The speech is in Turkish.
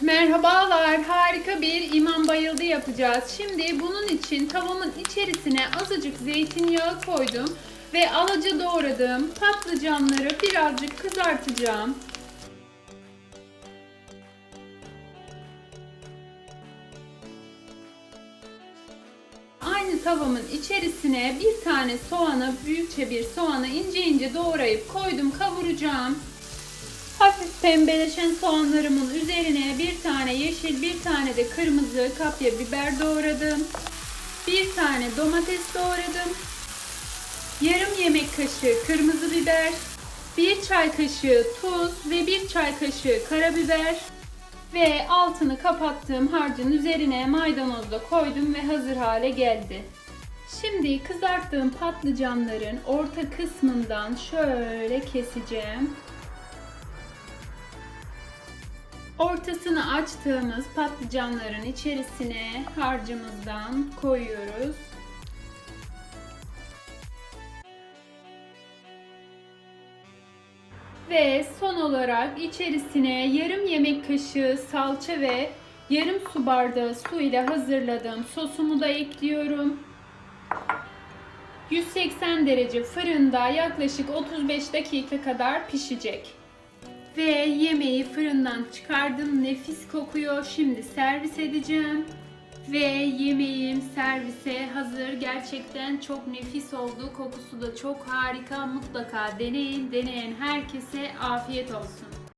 Merhabalar, harika bir imam bayıldı yapacağız. Şimdi bunun için tavamın içerisine azıcık zeytinyağı koydum ve alaca doğradığım patlıcanları birazcık kızartacağım. Aynı tavamın içerisine bir tane soğanı, büyükçe bir soğanı ince ince doğrayıp koydum, kavuracağım. Hafif pembeleşen soğanlarımın üzerine bir tane yeşil, bir tane de kırmızı kapya biber doğradım. Bir tane domates doğradım. Yarım yemek kaşığı kırmızı biber, bir çay kaşığı tuz ve bir çay kaşığı karabiber ve altını kapattığım harcın üzerine maydanoz da koydum ve hazır hale geldi. Şimdi kızarttığım patlıcanların orta kısmından şöyle keseceğim. Ortasını açtığımız patlıcanların içerisine harcımızdan koyuyoruz. Ve son olarak içerisine yarım yemek kaşığı salça ve yarım su bardağı su ile hazırladığım sosumu da ekliyorum. 180 derece fırında yaklaşık 35 dakika kadar pişecek. Ve yemeği fırından çıkardım. Nefis kokuyor. Şimdi servis edeceğim. Ve yemeğim servise hazır. Gerçekten çok nefis oldu. Kokusu da çok harika. Mutlaka deneyin. Deneyen herkese afiyet olsun.